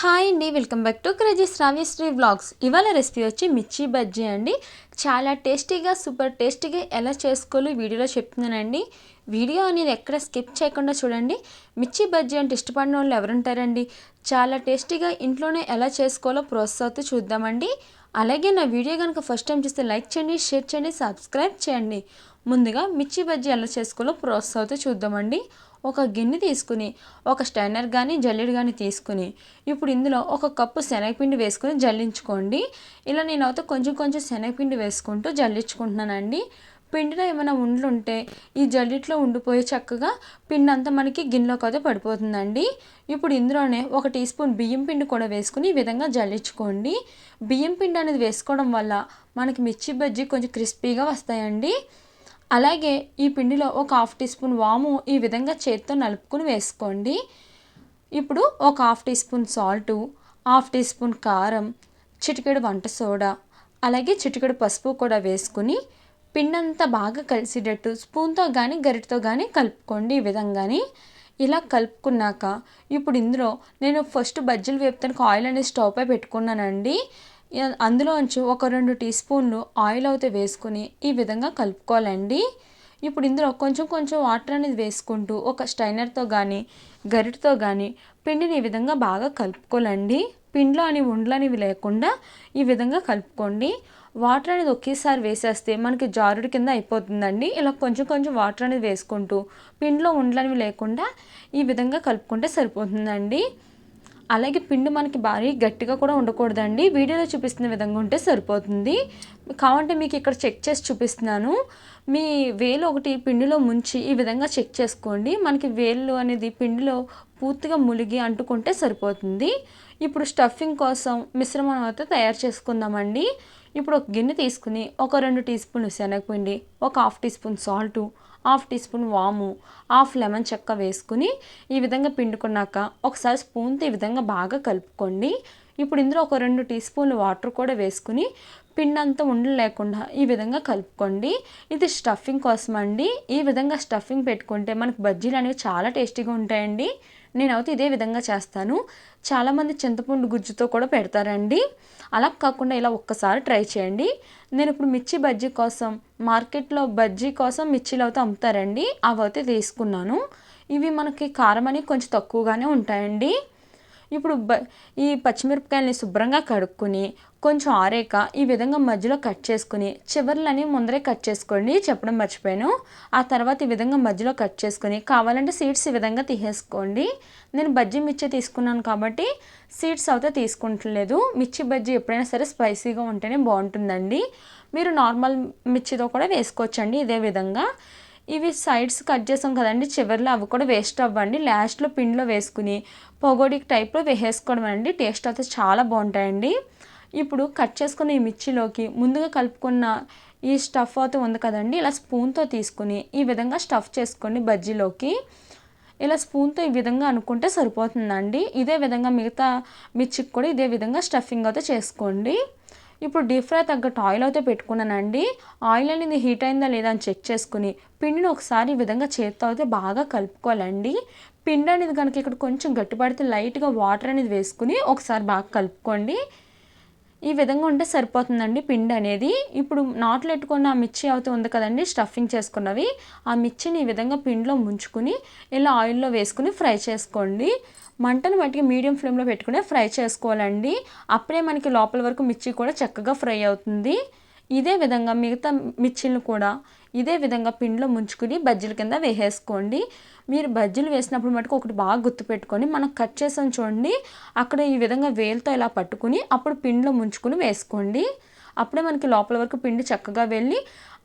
Hi అండి welcome back to crazy Sravyasri vlogs. ఇవాళ recipe వచ్చి మిర్చి బజ్జీ అండి. చాలా టేస్టీగా సూపర్ టేస్టీగా ఎలా చేసుకోవాలో వీడియోలో చెప్తున్నానండి. వీడియో అనేది ఎక్కడ స్కిప్ చేయకుండా చూడండి. మిర్చి బజ్జీ అంటే ఇష్టపడిన వాళ్ళు ఎవరుంటారండి? చాలా టేస్టీగా ఇంట్లోనే ఎలా చేసుకోవాలో ప్రోత్సాహతో చూద్దామండి. అలాగే నా వీడియో కనుక ఫస్ట్ టైం చూస్తే లైక్ చేయండి షేర్ చేయండి సబ్స్క్రైబ్ చేయండి. ముందుగా మిర్చి బజ్జీ ఎలా చేసుకోవాలో అయితే చూద్దామండి. ఒక గిన్నె తీసుకుని ఒక స్టైనర్ కానీ జల్లెడు కానీ తీసుకుని ఇప్పుడు ఇందులో ఒక కప్పు శనగపిండి వేసుకుని జల్లించుకోండి. ఇలా నేనైతే కొంచెం కొంచెం శనగపిండి వేసుకుంటూ జల్లించుకుంటున్నానండి. పిండిలో ఏమైనా ఉంటే ఈ జల్లిట్లో ఉండిపోయి చక్కగా పిండి అంతా మనకి గిన్నెలోకి అయితే పడిపోతుందండి. ఇప్పుడు ఇందులోనే ఒక టీ స్పూన్ బియ్యం పిండి కూడా వేసుకుని ఈ విధంగా జల్లించుకోండి. బియ్యం పిండి అనేది వేసుకోవడం వల్ల మనకి మిర్చి బజ్జీ కొంచెం క్రిస్పీగా వస్తాయండి. అలాగే ఈ పిండిలో ఒక హాఫ్ టీ స్పూన్ వాము ఈ విధంగా చేత్తో నలుపుకుని వేసుకోండి. ఇప్పుడు ఒక half teaspoon salt half teaspoon కారం చిటికెడు వంట సోడా అలాగే చిటికెడు పసుపు కూడా వేసుకుని పిండంతా బాగా కలిసేటట్టు స్పూన్తో కానీ గరిటతో కానీ కలుపుకోండి ఈ విధంగానే. ఇలా కలుపుకున్నాక ఇప్పుడు ఇందులో నేను ఫస్ట్ బజ్జీలు వేపుతానికి ఆయిల్ అనేది స్టవ్ పై పెట్టుకున్నానండి. అందులోంచి ఒక రెండు టీ స్పూన్లు ఆయిల్ అయితే వేసుకుని ఈ విధంగా కలుపుకోవాలండి. ఇప్పుడు ఇందులో కొంచెం కొంచెం వాటర్ అనేది వేసుకుంటూ ఒక స్టైనర్తో కానీ గరిటతో కానీ పిండిని ఈ విధంగా బాగా కలుపుకోవాలండి. పిండ్లు అని ఉండలు అనేవి లేకుండా ఈ విధంగా కలుపుకోండి. వాటర్ అనేది ఒకేసారి వేసేస్తే మనకి జారుడు కింద అయిపోతుందండి. ఇలా కొంచెం కొంచెం వాటర్ అనేది వేసుకుంటూ పిండిలో ఉండలనివి లేకుండా ఈ విధంగా కలుపుకుంటే సరిపోతుందండి. అలాగే పిండి మనకి భారీ గట్టిగా కూడా ఉండకూడదండి. వీడియోలో చూపిస్తున్న విధంగా ఉంటే సరిపోతుంది. కావంటే మీకు ఇక్కడ చెక్ చేసి చూపిస్తున్నాను. మీ వేలు ఒకటి పిండిలో ముంచి ఈ విధంగా చెక్ చేసుకోండి. మనకి వేలు అనేది పిండిలో పూర్తిగా ములిగి అంటుకుంటే సరిపోతుంది. ఇప్పుడు స్టఫింగ్ కోసం మిశ్రమం అయితే తయారు చేసుకుందామండి. ఇప్పుడు ఒక గిన్నె తీసుకుని ఒక రెండు టీ స్పూన్లు శనగపిండి ఒక half teaspoon salt half teaspoon వాము హాఫ్ లెమన్ చెక్క వేసుకుని ఈ విధంగా పిండుకున్నాక ఒకసారి స్పూన్తో ఈ విధంగా బాగా కలుపుకోండి. ఇప్పుడు ఇందులో ఒక రెండు టీ స్పూన్లు వాటర్ కూడా వేసుకుని పిండి అంతా ఉండలు లేకుండా ఈ విధంగా కలుపుకోండి. ఇది స్టఫింగ్ కోసం అండి. ఈ విధంగా స్టఫింగ్ పెట్టుకుంటే మనకు బజ్జీలు అనేవి చాలా టేస్టీగా ఉంటాయండి. నేనైతే ఇదే విధంగా చేస్తాను. చాలామంది చింతపండు గుజ్జుతో కూడా పెడతారండి. అలా కాకుండా ఇలా ఒక్కసారి ట్రై చేయండి. నేను ఇప్పుడు మిర్చి బజ్జీ కోసం మార్కెట్లో బజ్జీ కోసం మిర్చిలు అయితే అమ్ముతారండి. అవి అయితే తీసుకున్నాను. ఇవి మనకి కారం అని కొంచెం తక్కువగానే ఉంటాయండి. ఇప్పుడు బ ఈ పచ్చిమిరపకాయలని శుభ్రంగా కడుక్కొని కొంచెం ఆరేక ఈ విధంగా మధ్యలో కట్ చేసుకుని చివర్లని ముందరే కట్ చేసుకోండి చెప్పడం మర్చిపోయాను. ఆ తర్వాత ఈ విధంగా మధ్యలో కట్ చేసుకొని కావాలంటే సీడ్స్ ఈ విధంగా తీసేసుకోండి. నేను బజ్జీ మిర్చి తీసుకున్నాను కాబట్టి సీడ్స్ అయితే తీసుకుంటలేదు. మిర్చి బజ్జీ ఎప్పుడైనా సరే స్పైసీగా ఉంటేనే బాగుంటుందండి. మీరు నార్మల్ మిర్చితో కూడా వేసుకోవచ్చండి ఇదే విధంగా. ఇవి సైడ్స్ కట్ చేసాం కదండి. చివరిలో అవి కూడా వేస్ట్ అవ్వండి. లాస్ట్లో పిండిలో వేసుకుని పొగోడి టైప్లో వేసేసుకోవడం అండి. టేస్ట్ అయితే చాలా బాగుంటాయండి. ఇప్పుడు కట్ చేసుకున్న ఈ మిర్చిలోకి ముందుగా కలుపుకున్న ఈ స్టఫ్ అయితే ఉంది కదండి. ఇలా స్పూన్తో తీసుకుని ఈ విధంగా స్టఫ్ చేసుకోండి బజ్జీలోకి. ఇలా స్పూన్తో ఈ విధంగా అనుకుంటే సరిపోతుందండి. ఇదే విధంగా మిగతా మిర్చికి కూడా ఇదే విధంగా స్టఫింగ్ అయితే చేసుకోండి. ఇప్పుడు డీప్ ఫ్రై తగ్గట్టు ఆయిల్ అయితే పెట్టుకున్నానండి. ఆయిల్ అనేది హీట్ అయిందా లేదా అని చెక్ చేసుకుని పిండిని ఒకసారి ఈ విధంగా చేత్తో అయితే బాగా కలుపుకోవాలండి. పిండి అనేది కనుక ఇక్కడ కొంచెం గట్టిపడితే లైట్గా వాటర్ అనేది వేసుకుని ఒకసారి బాగా కలుపుకోండి. ఈ విధంగా ఉంటే సరిపోతుందండి పిండి అనేది. ఇప్పుడు నాట్లు పెట్టుకున్న ఆ మిర్చి అవుతూ ఉంది కదండి స్టఫింగ్ చేసుకున్నవి. ఆ మిర్చిని ఈ విధంగా పిండిలో ముంచుకుని ఇలా ఆయిల్లో వేసుకుని ఫ్రై చేసుకోండి. మంటను మట్టికి మీడియం ఫ్లేమ్లో పెట్టుకుని ఫ్రై చేసుకోవాలండి. అప్పుడే మనకి లోపల వరకు మిర్చి కూడా చక్కగా ఫ్రై అవుతుంది. ఇదే విధంగా మిగతా మిర్చిలను కూడా ఇదే విధంగా పిండిలో ముంచుకుని బజ్జీల కింద వేసేసుకోండి. మీరు బజ్జీలు వేసినప్పుడు మటుకు ఒకటి బాగా గుర్తుపెట్టుకొని మనం కట్ చేసాం చూడండి అక్కడ ఈ విధంగా వేలుతో ఇలా పట్టుకుని అప్పుడు పిండిలో ముంచుకుని వేసుకోండి. అప్పుడే మనకి లోపల వరకు పిండి చక్కగా వెళ్ళి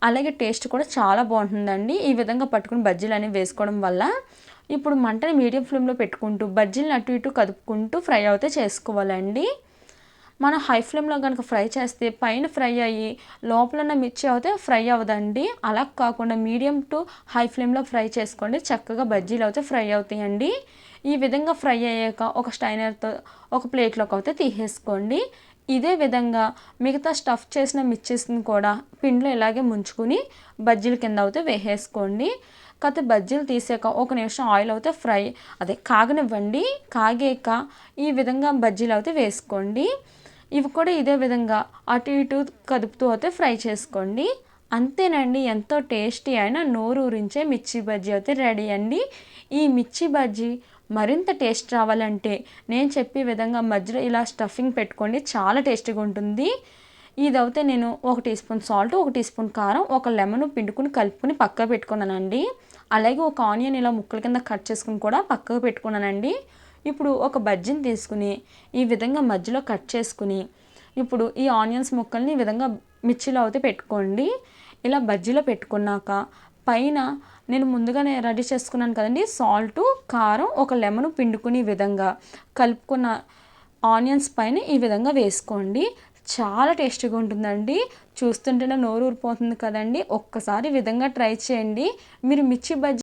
అలాగే టేస్ట్ కూడా చాలా బాగుంటుందండి ఈ విధంగా పట్టుకుని బజ్జీలు అనేవి వేసుకోవడం వల్ల. ఇప్పుడు మంటని మీడియం ఫ్లేమ్లో పెట్టుకుంటూ బజ్జీలను అటు ఇటు కదుపుకుంటూ ఫ్రై అవుతే చేసుకోవాలండి. మనం హై ఫ్లేమ్లో కనుక ఫ్రై చేస్తే పైన ఫ్రై అయ్యి లోపల ఉన్న మిర్చి అయితే ఫ్రై అవ్వదండి. అలా కాకుండా మీడియం టు హై ఫ్లేమ్లో ఫ్రై చేసుకోండి. చక్కగా బజ్జీలు అయితే ఫ్రై అవుతాయండి. ఈ విధంగా ఫ్రై అయ్యాక ఒక స్టైనర్తో ఒక ప్లేట్లోకి అయితే తీసేసుకోండి. ఇదే విధంగా మిగతా స్టఫ్ చేసిన మిర్చిస్ని కూడా పిండిలో ఇలాగే ముంచుకుని బజ్జీల కింద అయితే వేసేసుకోండి. కాకపోతే బజ్జీలు తీసాక ఒక నిమిషం ఆయిల్ అయితే ఫ్రై అదే కాగనివ్వండి. కాగాక ఈ విధంగా బజ్జీలు అయితే వేసుకోండి. ఇవి కూడా ఇదే విధంగా అటు ఇటు కదుపుతూ అయితే ఫ్రై చేసుకోండి. అంతేనండి ఎంతో టేస్టీ అయిన నోరు ఊరించే మిర్చి బజ్జీ అయితే రెడీ అండి. ఈ మిర్చి బజ్జీ మరింత టేస్ట్ రావాలంటే నేను చెప్పే విధంగా మధ్యలో ఇలా స్టఫింగ్ పెట్టుకోండి చాలా టేస్టీగా ఉంటుంది. ఇదైతే నేను ఒక టీ స్పూన్ సాల్ట్ ఒక టీ స్పూన్ కారం ఒక లెమన్ పిండుకుని కలుపుకొని పక్కకు పెట్టుకున్నానండి. అలాగే ఒక ఆనియన్ ఇలా ముక్కల కింద కట్ చేసుకుని కూడా పక్కకు పెట్టుకున్నానండి. ఇప్పుడు ఒక బజ్జీని తీసుకుని ఈ విధంగా మధ్యలో కట్ చేసుకుని ఇప్పుడు ఈ ఆనియన్స్ ముక్కల్ని ఈ విధంగా మిర్చిలో అయితే పెట్టుకోండి. ఇలా బజ్జీలో పెట్టుకున్నాక పైన నేను ముందుగానే రెడీ చేసుకున్నాను కదండి సాల్ట్ కారం ఒక లెమన్ పిండుకుని ఈ విధంగా కలుపుకున్న ఆనియన్స్ పైన ఈ విధంగా వేసుకోండి. చాలా టేస్టీగా ఉంటుందండి. చూస్తుంటేనే నోరు ఊరిపోతుంది కదండి. ఒక్కసారి విధంగా ట్రై చేయండి. మీరు మిర్చి బజ్జీ